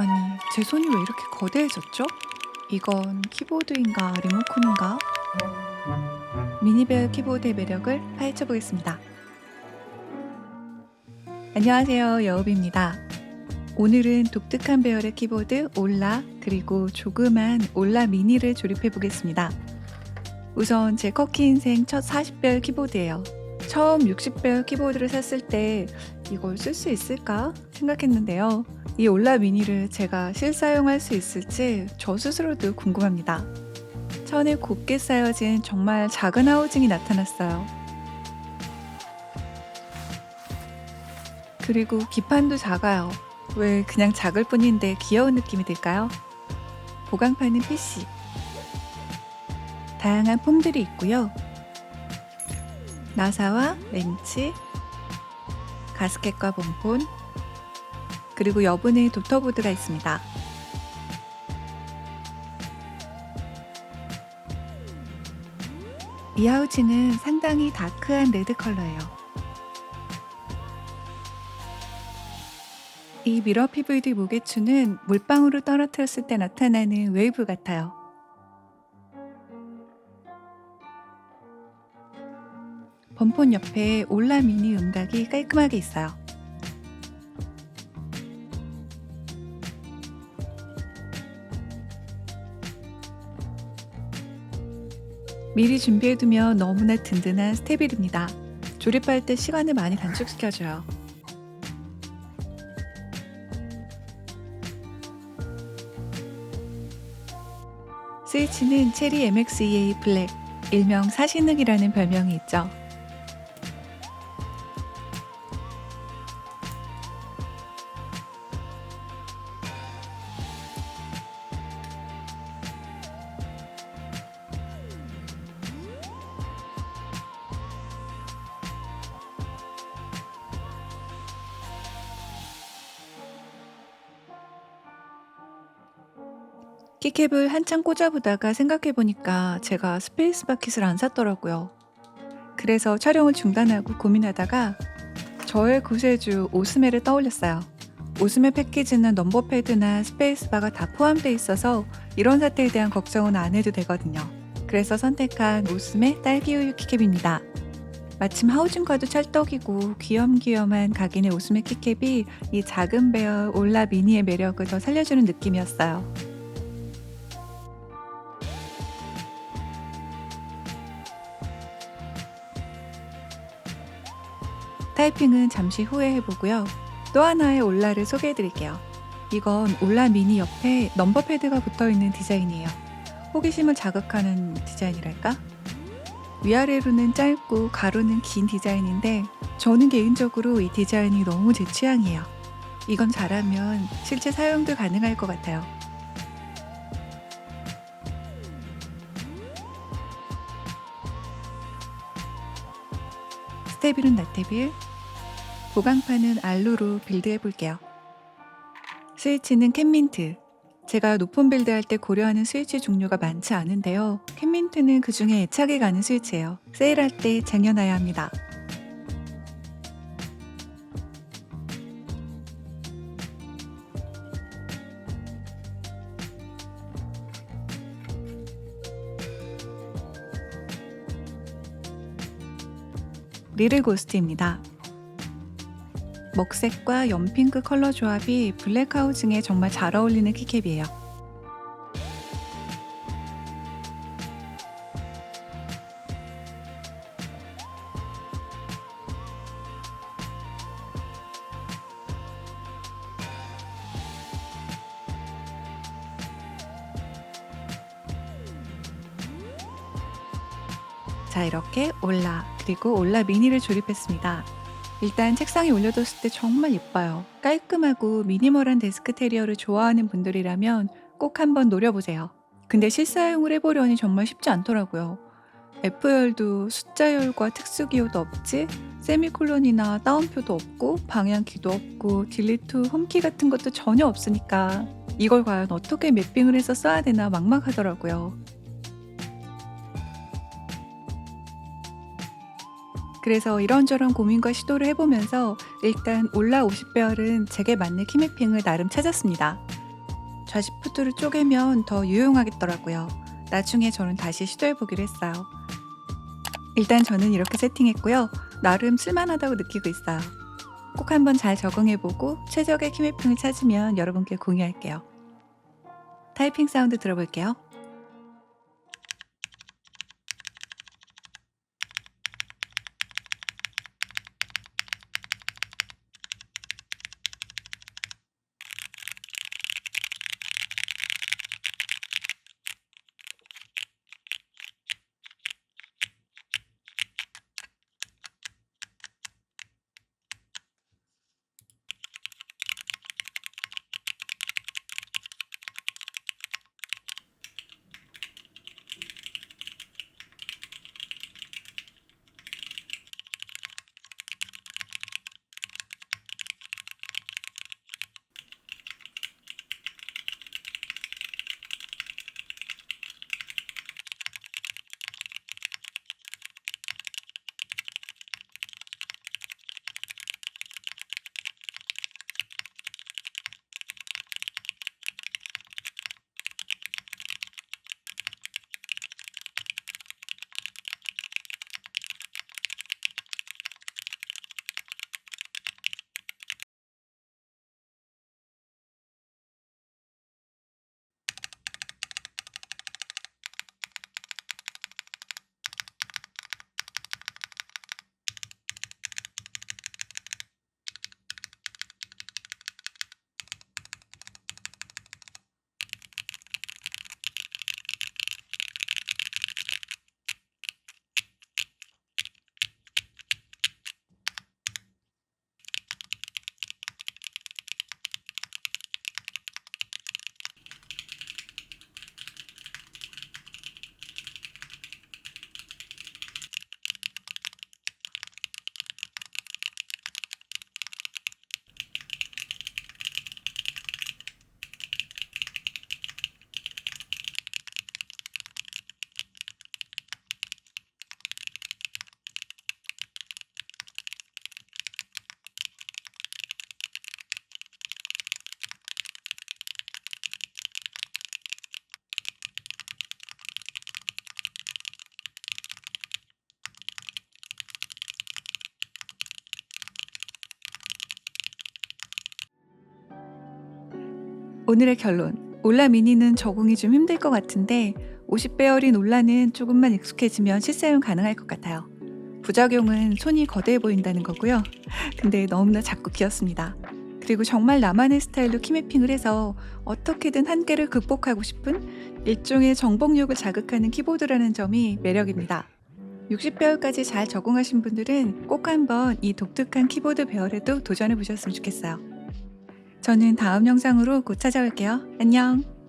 아니, 제 손이 왜 이렇게 거대해졌죠? 이건 키보드인가 리모컨인가? 미니벨 키보드의 매력을 파헤쳐 보겠습니다. 안녕하세요. 여우비입니다. 오늘은 독특한 배열의 키보드 올라 그리고 조그만 올라 미니를 조립해 보겠습니다. 우선 제 커키 인생 첫 40별 키보드예요. 처음 60별 키보드를 샀을 때 이걸 쓸 수 있을까 생각했는데요. 이 올라 미니를 제가 실사용할 수 있을지 저 스스로도 궁금합니다. 천에 곱게 쌓여진 정말 작은 하우징이 나타났어요. 그리고 기판도 작아요. 왜 그냥 작을 뿐인데 귀여운 느낌이 들까요? 보강판은 PC. 다양한 폼들이 있고요. 나사와 렌치, 가스켓과 본폰, 그리고 여분의 도터보드가 있습니다. 이 하우치는 상당히 다크한 레드 컬러예요. 이 미러 PVD 무게추는 물방울을 떨어뜨렸을 때 나타나는 웨이브 같아요. 번폰 옆에 올라 미니 음각이 깔끔하게 있어요. 미리 준비해두면 너무나 든든한 스테빌입니다. 조립할 때 시간을 많이 단축시켜줘요. 스위치는 체리 MX2A 블랙, 일명 사신흙이라는 별명이 있죠. 키캡을 한참 꽂아보다가 생각해보니까 제가 스페이스 바켓을 안 샀더라고요. 그래서 촬영을 중단하고 고민하다가 저의 구세주 오스메를 떠올렸어요. 오스메 패키지는 넘버 패드나 스페이스바가 다 포함되어 있어서 이런 사태에 대한 걱정은 안 해도 되거든요. 그래서 선택한 오스메 딸기우유 키캡입니다. 마침 하우징과도 찰떡이고 귀염귀염한 각인의 오스메 키캡이 이 작은 배열 올라 미니의 매력을 더 살려주는 느낌이었어요. 타이핑은 잠시 후에 해보고요. 또 하나의 올라를 소개해 드릴게요. 이건 올라 미니 옆에 넘버 패드가 붙어 있는 디자인이에요. 호기심을 자극하는 디자인이랄까? 위아래로는 짧고 가로는 긴 디자인인데 저는 개인적으로 이 디자인이 너무 제 취향이에요. 이건 잘하면 실제 사용도 가능할 것 같아요. 스테빌은 나테빌, 보강판은 알로로 빌드해 볼게요. 스위치는 캔민트. 제가 높은 빌드 할 때 고려하는 스위치 종류가 많지 않은데요. 캔민트는 그 중에 애착이 가는 스위치예요. 세일할 때 쟁여놔야 합니다. 리를 고스트입니다. 먹색과 연핑크 컬러 조합이 블랙하우징에 정말 잘 어울리는 키캡이에요. 자, 이렇게 올라, 그리고 올라 미니를 조립했습니다. 일단 책상에 올려뒀을 때 정말 예뻐요. 깔끔하고 미니멀한 데스크 테리어를 좋아하는 분들이라면 꼭 한번 노려보세요. 근데 실사용을 해보려니 정말 쉽지 않더라고요. F열도 숫자열과 특수기호도 없지, 세미콜론이나 따옴표도 없고, 방향키도 없고, 딜리트, 홈키 같은 것도 전혀 없으니까 이걸 과연 어떻게 맵핑을 해서 써야 되나 막막하더라고요. 그래서 이런저런 고민과 시도를 해보면서 일단 올라 50배열은 제게 맞는 키매핑을 나름 찾았습니다. 좌시푸드를 쪼개면 더 유용하겠더라고요. 나중에 저는 다시 시도해보기로 했어요. 일단 저는 이렇게 세팅했고요. 나름 쓸만하다고 느끼고 있어요. 꼭 한번 잘 적응해보고 최적의 키매핑을 찾으면 여러분께 공유할게요. 타이핑 사운드 들어볼게요. 오늘의 결론. 올라 미니는 적응이 좀 힘들 것 같은데 50배열인 올라는 조금만 익숙해지면 실사용 가능할 것 같아요. 부작용은 손이 거대해 보인다는 거고요. 근데 너무나 작고 귀엽습니다. 그리고 정말 나만의 스타일로 키매핑을 해서 어떻게든 한계를 극복하고 싶은 일종의 정복력을 자극하는 키보드라는 점이 매력입니다. 60배열까지 잘 적응하신 분들은 꼭 한번 이 독특한 키보드 배열에도 도전해 보셨으면 좋겠어요. 저는 다음 영상으로 곧 찾아올게요. 안녕!